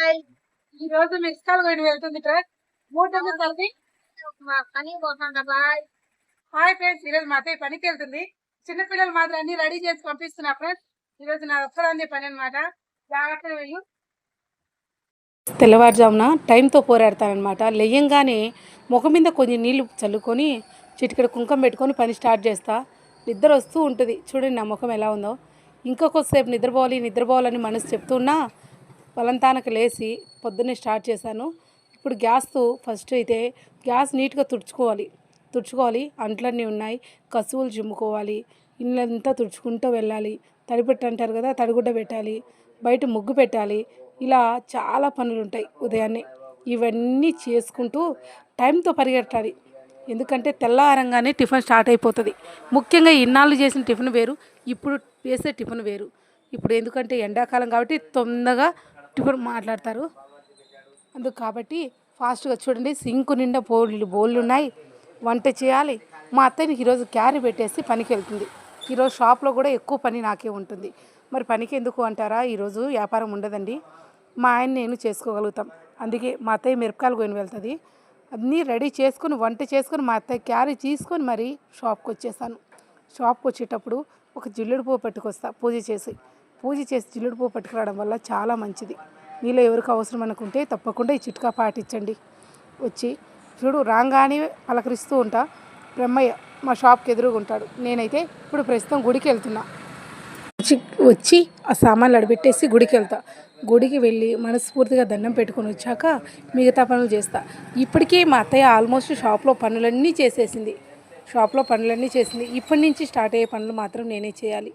ఈ రోజు mix call going వెళ్తుంది ట్రక్. మూడు డబ్బులు కలిపి. పని పోతుందా బాయ్ హాయ్ ఫ్రెండ్స్ ఈరోజు మా అత్తయ్య పనికి వెళ్తుంది. చిన్నపిల్లలు మాత్రం అన్ని రెడీ చేసి పంపిస్తున్నా ఫ్రెండ్స్. ఈరోజు నా ఒక్కదాన్ని పని అనమాట జాగ్రత్తగా వెళ్ళు. తెల్లవారుజామున టైంతో పోరాడతానమాట లేయంగానే ముఖం మీద కొంచెం నీళ్ళు చల్లుకొని చిటికెడ కుంకం పెట్టుకొని పని స్టార్ట్ చేస్తా. నిద్ర వస్తూ ఉంటుంది. చూడండి నా ముఖం ఎలా ఉందో. ఇంకొకసేపు నిద్రపోవాలి నిద్రపోవాలని మనసు చెప్తున్నా. బలంతానకు లేచి పొద్దున్నే స్టార్ట్ చేశాను. ఇప్పుడు గ్యాస్ ఫస్ట్ అయితే గ్యాస్ నీట్గా తుడుచుకోవాలి. తుడుచుకోవాలి. అంట్లన్నీ ఉన్నాయి. కసువులు చిమ్ముకోవాలి. ఇల్లంతా తుడుచుకుంటూ వెళ్ళాలి. తడిపెట్టు అంటారు కదా తడిగుడ్డ పెట్టాలి. బయట ముగ్గు పెట్టాలి. ఇలా చాలా పనులు ఉంటాయి ఉదయాన్నే. ఇవన్నీ చేసుకుంటూ టైంతో పరిగెట్టాలి. ఎందుకంటే తెల్లవారంగానే టిఫిన్ స్టార్ట్ అయిపోతుంది. ముఖ్యంగా ఇన్నాళ్ళు చేసిన టిఫిన్ వేరు ఇప్పుడు వేసే టిఫిన్ వేరు. ఇప్పుడు ఎందుకంటే ఎండాకాలం కాబట్టి తొందరగా టిఫిన్ మాట్లాడతారు. అందుకు కాబట్టి ఫాస్ట్గా చూడండి సింకు నిండా బోళ్ళు బోళ్ళు ఉన్నాయి వంట చేయాలి. మా అత్తయ్యకి ఈరోజు క్యారీ పెట్టేసి పనికి వెళ్తుంది. ఈరోజు షాప్లో కూడా ఎక్కువ పని నాకే ఉంటుంది. మరి పనికి ఎందుకు అంటారా? ఈరోజు వ్యాపారం ఉండదండి. మా ఆయన నేను చేసుకోగలుగుతాం. అందుకే మా అత్తయ్య మిరపకాయలు కొని వెళ్తుంది. అన్నీ రెడీ చేసుకుని వంట చేసుకుని మా అత్తయ్య క్యారీ తీసుకొని మరి షాప్కి వచ్చేసాను షాప్కి వచ్చేటప్పుడు ఒక జిల్లుడు పువ్వు పెట్టుకొస్తా పూజ చేసి. పూజ చేసి జిల్లుడు పువ్వు పట్టుకురావడం వల్ల చాలా మంచిది. మీలో ఎవరికి అవసరం అనుకుంటే తప్పకుండా ఈ చిట్కా పాటించండి. వచ్చి చూడు రాగానే పలకరిస్తూ ఉంటా. బ్రహ్మయ్య మా షాప్కి ఎదురుగా ఉంటాడు. నేనైతే ఇప్పుడు ప్రస్తుతం గుడికి వెళ్తున్నా. వచ్చి వచ్చి ఆ సామాన్లు అడబెట్టేసి గుడికి వెళ్తా. గుడికి వెళ్ళి మనస్ఫూర్తిగా దండం పెట్టుకొని వచ్చాక మిగతా పనులు చేస్తా. ఇప్పటికీ మా అత్తయ్య ఆల్మోస్ట్ షాప్లో పనులన్నీ చేసేసింది. షాప్లో పనులన్నీ చేసింది. ఇప్పటి నుంచి స్టార్ట్ అయ్యే పనులు మాత్రం నేనే చేయాలి.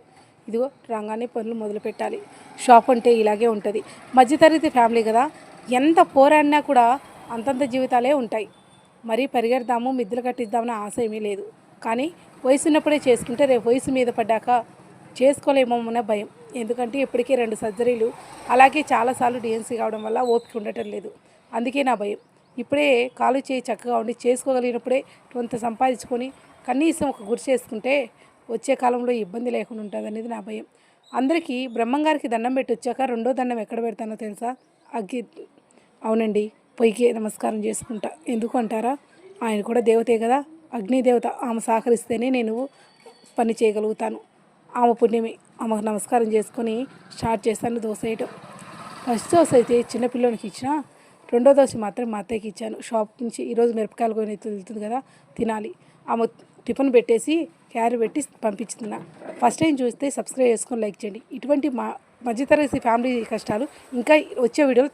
ఇదిగో రాగానే పనులు మొదలుపెట్టాలి షాప్ అంటే ఇలాగే ఉంటుంది. మధ్యతరగతి ఫ్యామిలీ కదా ఎంత పోరాడినా కూడా అంతంత జీవితాలే ఉంటాయి. మరీ పరిగెడదాము మిద్దెలు కట్టిద్దామని ఆశ ఏమీ లేదు. కానీ వయసు ఉన్నప్పుడే చేసుకుంటే రేపు వయసు మీద పడ్డాక చేసుకోలేమోమన్న భయం. ఎందుకంటే ఇప్పటికే రెండు సర్జరీలు అలాగే చాలాసార్లు డిఎన్సీ కావడం వల్ల ఓపిక ఉండటం లేదు. అందుకే నా భయం. ఇప్పుడే కాలు చేయి చక్కగా ఉండి చేసుకోగలిగినప్పుడే కొంత సంపాదించుకొని కనీసం ఒక గురి చేసుకుంటే వచ్చే కాలంలో ఇబ్బంది లేకుండా ఉంటుంది అనేది నా భయం. అందరికీ బ్రహ్మంగారికి దండం పెట్టి వచ్చాక రెండో దండం ఎక్కడ పెడతానో తెలుసా? అగ్గి అవునండి పొయ్యికి నమస్కారం చేసుకుంటా. ఎందుకు అంటారా? ఆయన కూడా దేవతే కదా. అగ్నిదేవత ఆమె సహకరిస్తేనే నేను పని చేయగలుగుతాను. ఆమె పుణ్యమి. ఆమెకు నమస్కారం చేసుకొని స్టార్ట్ చేస్తాను దోశ వేయటం. ఫస్ట్ దోశ అయితే చిన్నపిల్లోనికి ఇచ్చిన రెండో దోశ మాత్రం మా అత్తయ్యకి ఇచ్చాను. షాప్ నుంచి ఈరోజు మిరపకాయలు కొని వెళ్తుంది కదా తినాలి. ఆమె టిఫిన్ పెట్టేసి క్యారీ పెట్టి పంపించుతున్నా ఫస్ట్ టైం చూస్తే సబ్స్క్రైబ్ చేసుకొని లైక్ చేయండి. ఇటువంటి మా మధ్యతరగతి ఫ్యామిలీ కష్టాలు ఇంకా వచ్చే వీడియోలు